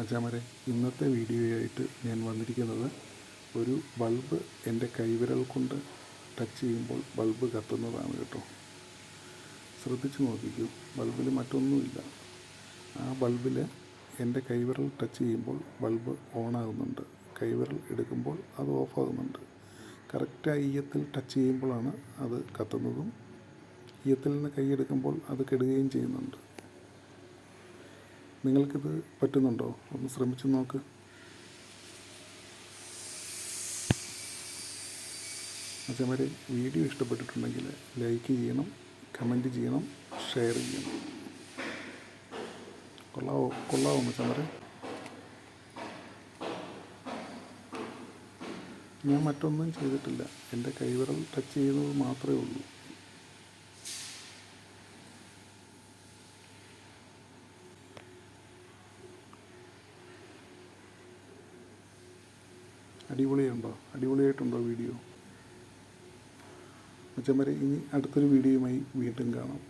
മച്ചാമരെ ഇന്നത്തെ വീഡിയോയായിട്ട് ഞാൻ വന്നിരിക്കുന്നത് ഒരു ബൾബ് എന്റെ കൈവിരൽ കൊണ്ട് ടച്ച് ചെയ്യുമ്പോൾ ബൾബ് കത്തുന്നതാണ് കേട്ടോ. ശ്രദ്ധിച്ചു നോക്കിക്കൂ ബൾബിൽ മറ്റൊന്നുമില്ല. ആ ബൾബിൽ എന്റെ കൈവിരൽ ടച്ച് ചെയ്യുമ്പോൾ ബൾബ് ഓണാകുന്നുണ്ട് കൈവിരൽ എടുക്കുമ്പോൾ അത് ഓഫാകുന്നുണ്ട് കറക്റ്റ് ആ ഈയത്തിൽ ടച്ച് ചെയ്യുമ്പോഴാണ് അത് കത്തുന്നതും ഈയത്തിൽ നിന്ന് കൈയെടുക്കുമ്പോൾ അത് കെടുകയും ചെയ്യുന്നുണ്ട്. നിങ്ങൾക്കിത് പറ്റുന്നുണ്ടോ? ഒന്ന് ശ്രമിച്ചു നോക്ക്. അച്ഛന്മാരെ വീഡിയോ ഇഷ്ടപ്പെട്ടിട്ടുണ്ടെങ്കിൽ ലൈക്ക് ചെയ്യണം കമന്റ് ചെയ്യണം ഷെയർ ചെയ്യണം. കൊള്ളാവോ? കൊള്ളാവോ മച്ചന്മാരെ ഞാൻ മറ്റൊന്നും ചെയ്തിട്ടില്ല. എന്റെ കൈവിരൽ ടച്ച് ചെയ്യുന്നത് മാത്രമേ ഉള്ളൂ. അടിപൊളിയുണ്ടോ അടിപൊളിയായിട്ടുണ്ടോ വീഡിയോ അച്ഛന്മാരെ ഇനി അടുത്തൊരു വീഡിയോയുമായി വീണ്ടും കാണാം.